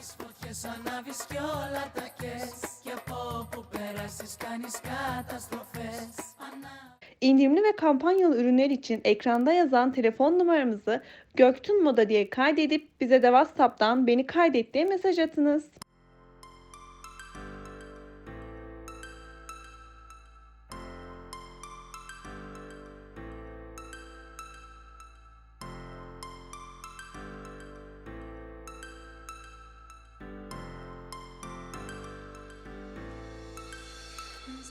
Τις φωτιές ανάβεις κι όλα τα κες Και από όπου περάσεις κάνεις καταστροφές Ανά... İndirimli ve kampanyalı ürünler için ekranda yazan telefon numaramızı Göktün Moda diye kaydedip bize de WhatsApp'tan beni kaydet diye mesaj atınız.